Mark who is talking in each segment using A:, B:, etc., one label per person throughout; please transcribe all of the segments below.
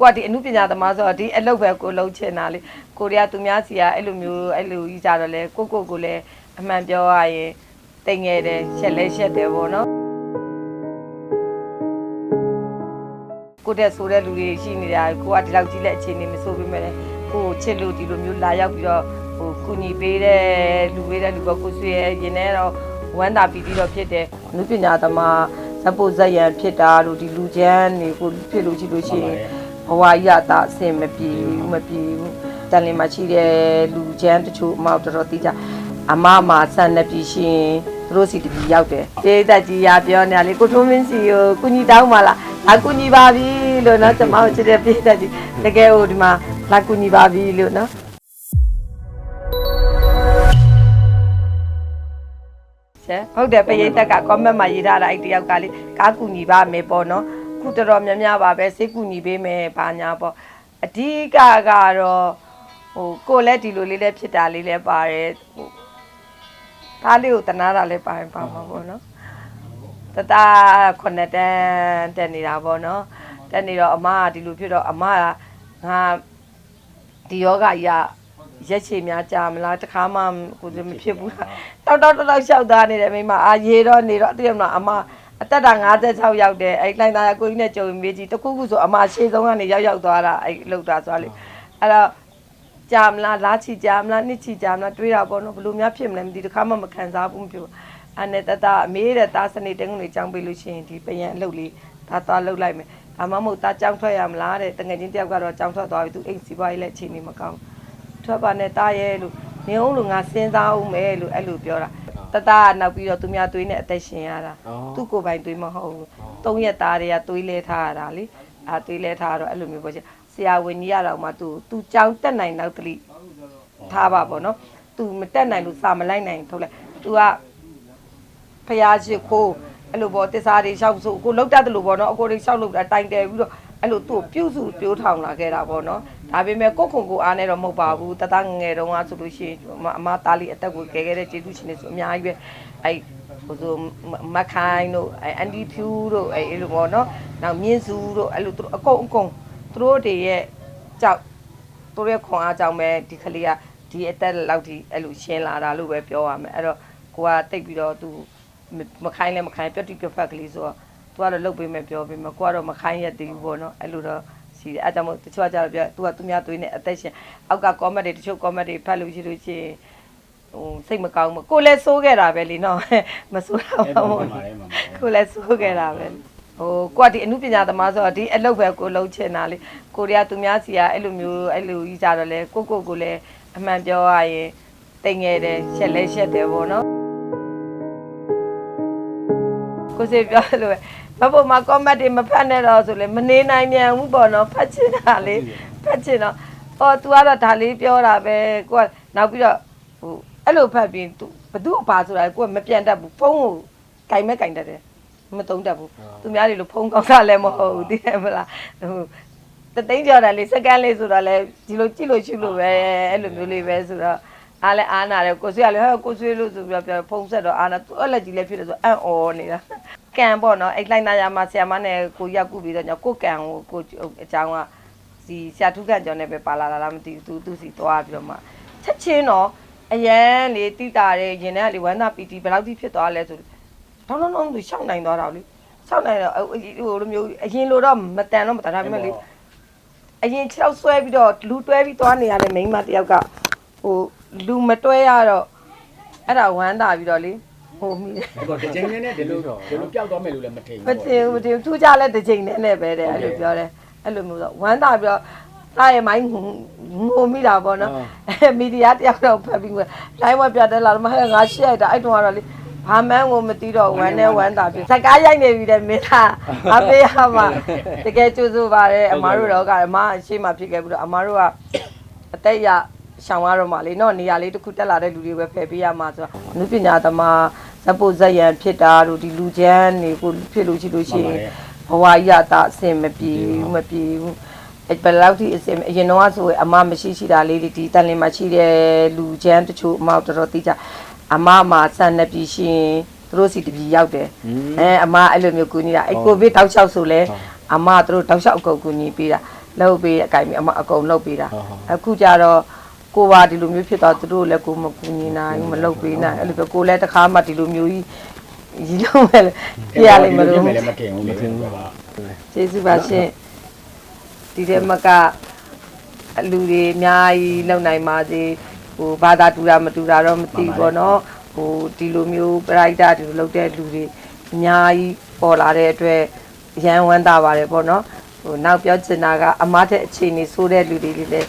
A: ကိုကဒီအမှုပညာသမားဆိုတော့ဒီအလုပ်ပဲကိုလုံးချင်တာလေကိုရီးယားသူများစီကအဲ့လိုမျိုးအဲ့လိုကြီးကြတော့လေကိုကိုကိုလည်းအမှန်ပြောရရင်တိမ်ငယ်တယ်ရှက်လဲရှက်တယ်ပေါ့နော်ကိုတဲ့ဆိုတဲ့လူတွေရှိနေတာကိုကဒီလောက်ကြီးလက်အခြေအနေမဆိုပေမဲ့လည်းကိုကိုချစ်လို့ဒီလိုမျိုးလာရောက်ပြီးတော့ဟိုကုညီပေးတဲ့လူပေးတဲ့လူကကိုဆွေရဲ့ရင်ထဲတော့ဝမ်းသာပီတိတော့ဖြစ်တယ်အမှုပညာသမားဇက်ပိုဇက်ရန်ဖြစ်တာလို့ဒီလူချမ်းတွေကိုဖြစ်လို့ရှိလို့ရှိရင် ဘဝရတာအဆင်မပြေဘူးမပြေဘူးတန်လင်းမှာရှိတဲ့လူချမ်းတချို့အမောက်တော်တော်သိကြအမမဆန်နေပြီရှင်သူတို့စီတပြီရောက်တယ်တေးသက်ကြီးရပြောနေလေကိုထုံးမင်းစီကိုကုညီတောင်းပါလားလာကုညီပါပြီလို့နော်ကျွန်မတို့ချစ်တဲ့ပြေးသက်ကြီးတကယ်ဟိုဒီမှာလာကုညီပါပြီလို့နော်ကျဟုတ်တယ်ပရိသတ်က comment မှာရေးထားတာအဲ့တယောက်ကလေကားကူညီပါမယ်ပေါ့နော် ခုတော်တော်များများပါပဲစိတ်ကူညီပေးမယ်ဘာညာပေါ့အဓိကကတော့ဟိုကိုယ်လည်းဒီလိုလေးလည်းဖြစ်တာလေးလည်းပါတယ်ဟိုသားလေးကိုတနာတာလည်းပါရင်ပါမှာပေါ့နော်တတခုနှစ်တန်းတက်နေတာပေါ့နော်တက်နေတော့အမကဒီလိုဖြစ်တော့အမကငါဒီယောဂကြီးကရက်ချေများကြာမလားတခါမှကိုယ်မဖြစ်ဘူးလားတောက်တောက်တောက်တောက်လျှောက်သားနေတယ်မိမအာရေတော့နေတော့တကယ်မလားအမ အသက်တာ56ရောက်တယ်အဲ့လိုင်းသားရကိုကြီးနဲ့ကြုံမေးကြည့်တခုခုဆိုအမရှေ့ဆုံးကနေရောက်ရောက်သွားတာအဲ့လောက်တာဆိုလေအဲ့တော့ကြာမလားလားချီကြာမလားနှစ်ချီကြာမလားတွေးတာပေါ့နော်ဘယ်လိုများဖြစ်မလဲမသိတခါမှမခံစားဘူးမဖြစ်ဘူးအဲ့နဲ့တတအမေးတဲ့သားစနေတင်းကနေကြောင်းပေးလို့ရှိရင်ဒီပယံအလုပ်လေးဒါသွားလုပ်လိုက်မယ်ဒါမှမဟုတ်သားကြောင်းထွက်ရမလားတဲ့တငယ်ချင်းတယောက်ကတော့ကြောင်းထွက်သွားပြီသူအိမ်စီပွားရေးလည်းအချိန်နေမကောင်းဘူးထွက်ပါနဲ့တားရဲလို့နေအောင်လို့ငါစဉ်းစားအောင်မယ်လို့အဲ့လိုပြောတာ တတကနောက်ပြီးတော့သူများသွေးနဲ့အသက်ရှင်ရတာသူ့ကိုယ်ပိုင်သွေးမဟုတ်ဘူးသုံးရက်သားတွေကသွေးလဲထားရတာလေအာသွေးလဲထားတော့အဲ့လိုမျိုးပေါ့ချင်ဆရာဝန်ကြီးရတော့မှသူသူကြောင်းတက်နိုင်တော့တလိထားပါပေါ့နော်သူမတက်နိုင်လို့စာမလိုက်နိုင်ထုတ်လိုက်သူကဖျားရှိခိုးအဲ့လိုပေါ့တစ္ဆာတွေလျှောက်ဆိုကိုလောက်တတ်တယ်လို့ပေါ့နော်အကိုတွေလျှောက်လို့တာတိုင်တယ်ပြီးတော့ အဲ့လိုသူ့ကိုပြုစုပြိုးထောင်လာခဲ့တာပေါ့နော်ဒါပေမဲ့ကိုယ့်ခုံကိုအားနဲ့တော့မဟုတ်ပါဘူးတတငငယ်တုန်းကဆိုလို့ရှိရင်အမအမသားလေးအသက်ကိုကယ်ခဲ့တဲ့ကျေးဇူးရှင်တွေဆိုအများကြီးပဲအဲ့ဟိုဆိုမမခိုင်းတို့အဲ့အန်ဒီဖြူတို့အဲ့အဲ့လိုပေါ့နော်နောက်မြင်းစုတို့အဲ့လိုသူတို့အကုန်အကုန်သူတို့တွေရဲ့ကြောက်သူတို့ရဲ့ခွန်အားကြောင့်ပဲဒီကလေးကဒီအသက်လောက်ထိအဲ့လိုရှင်းလာတာလို့ပဲပြောရမယ်အဲ့တော့ကိုကတိတ်ပြီးတော့သူမခိုင်းလဲမခိုင်းပြတ်တိပြတ်ဖက်ကလေးဆိုတော့ သူကတော့လုတ်ပေးမယ်ပြောပေးမယ်ကိုကတော့မခိုင်းရသေးဘူးပေါ့နော်အဲ့လိုတော့ရှိတယ်အဲဒါကြောင့်မို့တချို့ကကြတော့ပြောသူကသူများသွေးနဲ့အသက်ရှင်အောက်က comment တွေတချို့ comment တွေဖတ်လို့ရှိလို့ရှိရင်ဟိုစိတ်မကောင်းဘူးကိုလည်းစိုးခဲ့တာပဲလीနော်မစိုးတော့
B: အဲ့
A: ဘူး
B: ပါ
A: ပေါ့
B: ပါလေမမ
A: ကိုလည်းစိုးခဲ့တာပဲဟိုကိုကဒီအမှုပညာသမားဆိုတော့ဒီအလုပ်ပဲကိုလုံးချင်တာလေကိုရီးယားသူများစီကအဲ့လိုမျိုးအဲ့လိုကြီးကြတော့လေကိုကိုကိုလည်းအမှန်ပြောရရင်တိမ်ငယ်တယ်ရှက်လဲရှက်တယ်ပေါ့နော်ကိုစေပြောလို့ပဲ မဖို့မှာ comment တွေမဖတ်နဲ့တော့ဆိုလေမနေနိုင်မြန်ဘူးပေါ့နော်ဖတ်ချင်တာလေဖတ်ချင်တော့အော် तू ကတော့ဒါလေးပြောတာပဲကိုကနောက်ပြီးတော့ဟိုအဲ့လိုဖတ်ပြီး तू ဘသူ့အပါဆိုတာကိုကမပြန်တတ်ဘူးဖုန်းကိုကင်မဲ့ကင်တတ်တယ်မတုံးတတ်ဘူးသူများတွေလို့ဖုန်းကောင်းတာလည်းမဟုတ်ဘူးသိတယ်မလားဟိုတသိန်းကြော်တယ်လေစကန်လေးဆိုတော့လေဒီလိုကြည့်လို့ရှိလို့ပဲအဲ့လိုမျိုးလေးပဲဆိုတော့အားလည်းအားနာတယ်ကိုဆွေကလည်းဟဲ့ကိုဆွေလို့ဆိုပြီးတော့ပြောဖုန်းဆက်တော့အားနာသူ့အလက်ကြီးလည်းဖြစ်တယ်ဆိုအံ့ဩနေတာ ကံပေါ့နော်အဲ့လိုက်နာရမှာဆရာမနဲ့ကိုရောက်ကူပြီးတော့ညကိုကံကိုကိုအကြောင်းကဒီဆရာထုကံကျော်နဲ့ပဲပါလာတာလားမသိဘူးသူသူစီသွားပြီးတော့မှချက်ချင်းတော့အရန်လေတိတာတဲ့ရင်ထဲကလေဝမ်းသာပီတီဘယ်လောက်ထိဖြစ်သွားလဲဆိုတော့တော့တော့သူရှောက်နိုင်သွားတာလေရှောက်နိုင်တော့ဟိုလိုမျိုးအရင်လိုတော့မတန်တော့မတန်ဒါပေမဲ့လေအရင်ခြေောက်ဆွဲပြီးတော့လူတွဲပြီးသွားနေရတဲ့မိန်းမတစ်ယောက်ကဟိုလူမတွဲရတော့အဲ့ဒါဝမ်းသာပြီးတော့လေ ဟိုမိတယ်
B: ဟိုတစ်ချိန်နဲ့ဒီလိုဒီလိုပျောက်သွားမယ်လို့လည်းမထင်
A: မတင်ဘူးမတင်ဘူးသူကြလဲတစ်ချိန်နဲ့နဲ့ပဲတဲ့အဲ့လိုပြောတယ်အဲ့လိုမျိုးဆိုဝမ်းသာပြီးတော့သားရဲ့မိုင်းငိုမိတာပေါ့နော်အဲမီဒီယာတယောက်တော့ဖတ်ပြီးငိုလိုင်းဝပြတယ်လာတော့မဟဲ့ငါရှက်ရတာအဲ့တုန်းကတော့လေဘာမှန်းကိုမသိတော့ဝမ်းနဲ့ဝမ်းသာပြီစကားရိုက်နေပြီတဲ့မင်းသားအဖေးရမှာတကယ်ကျိုးစိုးပါတယ်အမားတို့တော့ကအမအရှိမှဖြစ်ခဲ့ပြီးတော့အမားတို့ကအသက်ရရှောင်ရတော့မှလေနော်နေရာလေးတစ်ခုတက်လာတဲ့လူတွေပဲဖယ်ပေးရမှာဆိုတော့အနုပညာသမား ဇက်ပိုဇက်ရန်ဖြစ်တာတို့ဒီလူချမ်းတွေကိုဖြစ်လို့ရှိလို့ရှိရင်ဘဝရတာအဆင်မပြေဘူးမပြေဘူးအဲ့ဘယ်လောက်ထိအစင်အရင်တော့ဆိုရင်အမမရှိရှိတာလေးတွေဒီတန်လင်းမှာရှိတဲ့လူချမ်းတချို့အမတော်တော်သိကြအမမှာဆန်နေပြီရှင်သူတို့စီတပြီရောက်တယ်အဲအမအဲ့လိုမျိုးကူညီတာအဲ့ကိုဗစ်တောက်လျှောက်ဆိုလဲအမသူတို့တောက်လျှောက်အကုန်ကူညီပေးတာလှုပ်ပေးအကင်အမအကုန်လှုပ်ပေးတာ
C: ဟုတ်ဟုတ်
A: အခုကြတော့ ကိုပါဒီလိုမျိုးဖြစ်တော့သူတို့လည်းကိုမကူညီနိုင်ဘူးမလှုပ်ပေးနိုင်အဲ့လိုပဲကိုလည်းတစ်ခါမှဒီလိုမျိုးကြီးရီလုံးမဲ့ပြရလိမ့်မလို့
B: မယ်လည်းမထင်ဘူးလေပါ
A: ကျေးဇူးပါရှင်ဒီထဲမှာကအလူတွေအများကြီးလုံနိုင်ပါစေဟိုဘာသာတူတာမတူတာတော့မသိဘူးပေါ့နော်ဟိုဒီလိုမျိုးပရိုက်တာဒီလိုလုပ်တဲ့လူတွေအများကြီးပေါ်လာတဲ့အတွက်ရန်ဝမ်းသာပါတယ်ပေါ့နော်ဟိုနောက်ပြောချင်တာကအမားတဲ့အခြေအနေဆိုးတဲ့လူတွေလည်း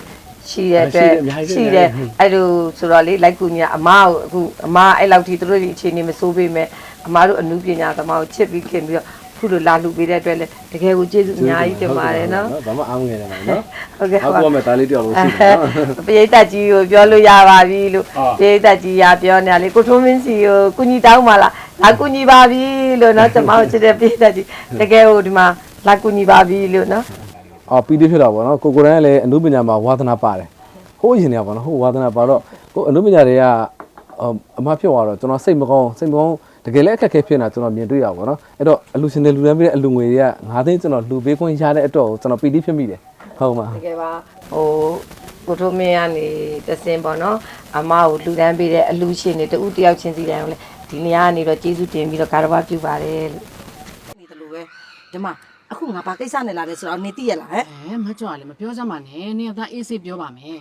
A: ရှိတဲ့အတွက်ရှိတယ်အဲ့လိုဆိုတော့လေလိုက်ကူညီအမားကိုအခုအမားအဲ့လောက်ထိသူတို့ဒီအခြေအနေမဆိုးပေမဲ့အမားတို့အမှုပညာသမားကိုချစ်ပြီးခင်ပြီးတော့ခုလိုလာလူပေးတဲ့အတွက်လည်းတကယ်ကိုကျေးဇူးအများကြီးတင်ပါတယ်နော်
C: ဘာမှအားမငယ်တယ်နော်
A: ဟုတ်ကဲ့
C: အောက်
A: ပါ
C: ကောမဲ့တားလေးတယောက်လို့ရှိတယ်နော်
A: ပရိသတ်ကြီးကိုပြောလို့ရပါပြီလို့ပရိသတ်ကြီးကပြောနေလေကိုထုံးမင်းစီကိုကုညီတောင်းပါလားလာကုညီပါပြီလို့နော်ကျွန်မတို့ချစ်တဲ့ပရိသတ်ကြီးတကယ်ကိုဒီမှာလာကုညီပါပြီလို့နော်
C: အော်ပီတိဖြစ်တာပေါ့နော်ကိုကိုရန်ကလည်းအနုပညာမှာဝါသနာပါတယ်ဟိုးရင်နေပါနော်ဟိုးဝါသနာပါတော့ကိုအနုပညာတွေကအမဖြစ်သွားတော့ကျွန်တော်စိတ်မကောင်းစိတ်မကောင်းတကယ်လည်းအခက်အခဲဖြစ်နေတာကျွန်တော်မြင်တွေ့ရပါဘောနော်အဲ့တော့အလူရှင်တွေလူတန်းပေးတဲ့အလူငွေတွေကငါးသိန်းကျွန်တော်လူပေးခွင့်ရတဲ့အတွက်ကျွန်တော်ပီတိဖြစ်မိတယ်ဟုတ်မှာ
A: တကယ်ပါဟိုကိုထုံးမင်းကနေတစင်ပေါ့နော်အမကိုလူတန်းပေးတဲ့အလူရှင်တွေတူတယောက်ချင်းစီတိုင်းကိုလေဒီနေရာကနေတော့ကျေးဇူးတင်ပြီးတော့ကာရဝပြုပါတယ်လို့
D: နေတယ်လို့ပဲဒီမှာ အခုငါဘာကိစ္စနဲ့လာတယ်ဆိုတော့နေသိရလားဟဲ့
E: အဲမကြောက်ရလေမပြောကြမှာနဲ့နင်ကသားအေးဆေးပြောပါမယ်